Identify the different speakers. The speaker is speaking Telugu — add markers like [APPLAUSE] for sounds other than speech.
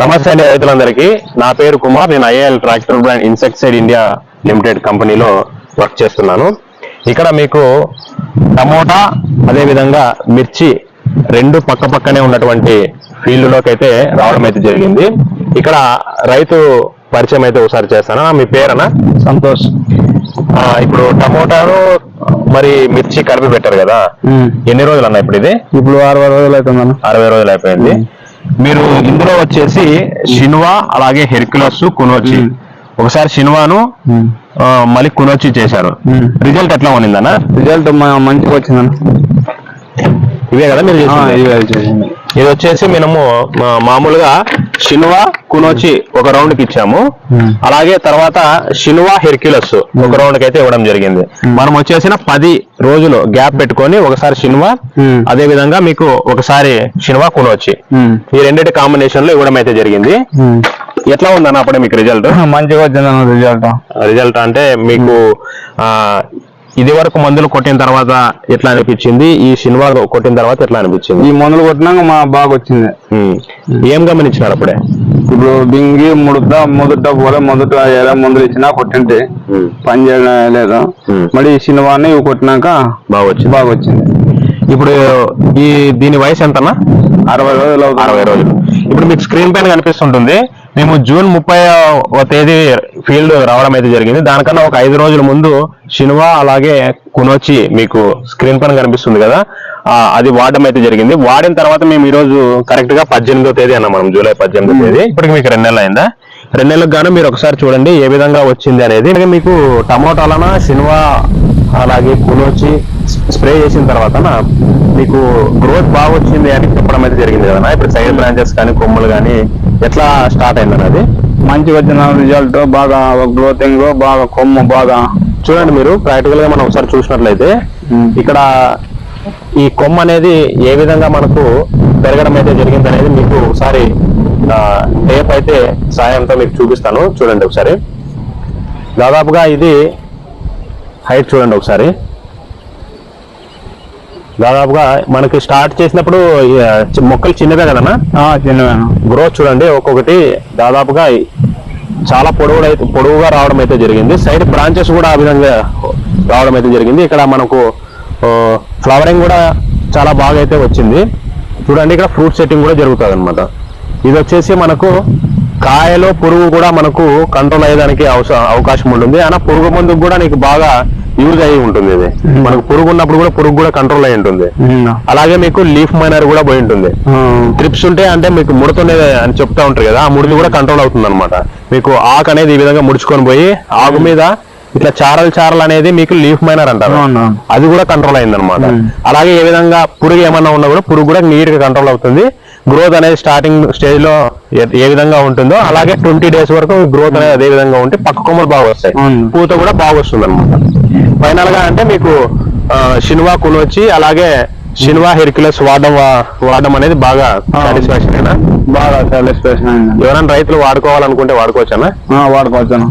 Speaker 1: నమస్తే అండి రైతులందరికీ. నా పేరు కుమార్ నేను IAL tractor brand insecticide India limited కంపెనీలో వర్క్ చేస్తున్నాను. ఇక్కడ మీకు టమోటా అదేవిధంగా మిర్చి రెండు పక్క పక్కనే ఉన్నటువంటి ఫీల్డ్లోకి అయితే రావడం అయితే జరిగింది. ఇక్కడ రైతు పరిచయం అయితే ఒకసారి చేస్తాను. మీ పేరనా
Speaker 2: సంతోష్.
Speaker 1: ఇప్పుడు టమోటాను మరి మిర్చి కలిపి పెట్టారు కదా. ఎన్ని రోజులు అన్న ఇప్పుడు ఇది?
Speaker 2: ఇప్పుడు అరవై రోజులు అవుతుందన్న.
Speaker 1: అరవై రోజులు అయిపోయింది. మీరు ఇందులో వచ్చేసి షిన్వా అలాగే హెర్క్యులస్ కునోచి. ఒకసారి షిన్వాను మళ్ళీ కునోచి చేశారు. రిజల్ట్ ఎట్లా ఉన్నిందన్న
Speaker 2: రిజల్ట్ మంచిగా వచ్చిందన్న
Speaker 1: ఇవే కదా మీరు. ఇది వచ్చేసి మనము మామూలుగా షిన్వా కునోచి ఒక రౌండ్కి ఇచ్చాము
Speaker 2: మ్మ్.
Speaker 1: అలాగే తర్వాత షిన్వా హెర్క్యులస్ ఒక రౌండ్కి అయితే ఇవ్వడం జరిగింది మనం వచ్చేసిన పది రోజులు గ్యాప్ పెట్టుకొని ఒకసారి షిన్వా
Speaker 2: మ్మ్.
Speaker 1: అదే విధంగా మీకు ఒకసారి షిన్వా కునోచి
Speaker 2: ఉమ్.
Speaker 1: ఈ రెండింటి కాంబినేషన్లో ఇవ్వడం అయితే జరిగింది. ఎట్లా ఉందన్న అప్పుడే మీకు రిజల్ట్ [LAUGHS]
Speaker 2: మంచిగా వచ్చిందన్న రిజల్ట్
Speaker 1: రిజల్ట్ అంటే మీకు ఇది వరకు మందులు కొట్టిన తర్వాత ఎట్లా అనిపించింది? ఈ సినిమా కొట్టిన తర్వాత ఎట్లా అనిపించింది?
Speaker 2: ఈ మందులు కొట్టినాక మా బాగా వచ్చింది.
Speaker 1: ఏం గమనించినారు అప్పుడే?
Speaker 2: ఇప్పుడు బింగి ముడత మొదట పోలే మొదట ఎలా మందులు ఇచ్చినా కొట్టింటే. పని చేయడం లేదు. మళ్ళీ ఈ సినిమాని ఇవి కొట్టినాక
Speaker 1: బాగా వచ్చింది.
Speaker 2: బాగా వచ్చింది.
Speaker 1: ఇప్పుడు ఈ దీని వయసు ఎంతనా
Speaker 2: అరవై రోజులు.
Speaker 1: అరవై రోజులు. ఇప్పుడు మీకు స్క్రీన్ పైన కనిపిస్తుంటుంది. మేము జూన్ ముప్పై తేదీ ఫీల్డ్ రావడం అయితే జరిగింది. దానికన్నా ఒక ఐదు రోజుల ముందు షిన్వా అలాగే కునోచి మీకు స్క్రీన్ పైన కనిపిస్తుంది కదా అది వాడడం అయితే జరిగింది. వాడిన తర్వాత మేము ఈ రోజు కరెక్ట్గా పద్దెనిమిదో తేదీ అన్నాం మనం జూలై పద్దెనిమిదో తేదీ. ఇప్పటికి మీకు రెండు నెలలు అయిందా? రెండు నెలలకు గాను మీరు ఒకసారి చూడండి ఏ విధంగా వచ్చింది అనేది. మీకు టమోటాలన షిన్వా అలాగే కునోచి స్ప్రే చేసిన తర్వాత మీకు గ్రోత్ బాగా వచ్చింది అని చెప్పడం అయితే జరిగింది కదా ఇప్పుడు సైడ్ బ్రాంచెస్ కానీ కొమ్మలు కానీ ఎట్లా స్టార్ట్ అయింది అది
Speaker 2: మంచిగా వచ్చిన రిజల్ట్ బాగా గ్రోతింగ్ బాగా కొమ్ము బాగా
Speaker 1: చూడండి మీరు ప్రాక్టికల్గా మనం ఒకసారి చూసినట్లయితే. ఇక్కడ ఈ కొమ్మ అనేది ఏ విధంగా మనకు పెరగడం అయితే జరిగింది అనేది మీకు ఒకసారి టేప్ అయితే సాయంతో మీకు చూపిస్తాను. చూడండి ఒకసారి. దాదాపుగా ఇది హైట్ చూడండి ఒకసారి. దాదాపుగా మనకి స్టార్ట్ చేసినప్పుడు మొక్కలు చిన్నవే కదన్నా? గ్రోత్ చూడండి ఒక్కొక్కటి దాదాపుగా చాలా పొడవు పొడవుగా రావడం అయితే జరిగింది. సైడ్ బ్రాంచెస్ కూడా ఆ విధంగా రావడం అయితే జరిగింది. ఇక్కడ మనకు ఫ్లవరింగ్ కూడా చాలా బాగా అయితే వచ్చింది. చూడండి ఇక్కడ ఫ్రూట్ సెట్టింగ్ కూడా జరుగుతుంది అనమాట ఇది వచ్చేసి మనకు కాయలో పురుగు కూడా మనకు కంట్రోల్ అయ్యేదానికి అవస- అవకాశం ఉంటుంది. అయినా పురుగు మందుకు కూడా నీకు బాగా యూజ్ అయ్యి ఉంటుంది ఇది. మనకు పురుగు ఉన్నప్పుడు కూడా పురుగు కూడా కంట్రోల్ అయి ఉంటుంది. అలాగే మీకు లీఫ్ మైనర్ కూడా పోయి ఉంటుంది. ట్రిప్స్ ఉంటే అంటే మీకు ముడుతుండే అని చెప్తా ఉంటారు కదా ఆ ముడిది కూడా కంట్రోల్ అవుతుంది అనమాట మీకు ఆకు అనేది ఈ విధంగా ముడుచుకొని పోయి ఆకు మీద ఇట్లా చారలు చారలు అనేది మీకు లీఫ్ మైనర్ అంటారు. అది కూడా కంట్రోల్ అయింది అనమాట. అలాగే ఏ విధంగా పురుగు ఏమన్నా ఉన్నా కూడా పురుగు కూడా నీట్గా కంట్రోల్ అవుతుంది. గ్రోత్ అనేది స్టార్టింగ్ స్టేజ్లో ఏ- విధంగా ఉంటుందో అలాగే ట్వంటీ డేస్ వరకు గ్రోత్ అనేది అదే విధంగా ఉంటే పక్క కొమ్మలు బాగా వస్తాయి. పూత కూడా బాగా వస్తుంది అనమాట ఫైనల్గా అంటే మీకు ఆ, షిన్వా కునొచ్చి అలాగే షిన్వా హెర్క్యులస్ వాడడం వాడడం అనేది బాగా. సాటిస్ఫాక్షన్
Speaker 2: బాగా సాటిస్ఫాక్షన్
Speaker 1: ఎవరైనా రైతులు వాడుకోవాలనుకుంటే వాడుకోవచ్చా
Speaker 2: వాడుకోవచ్చాను.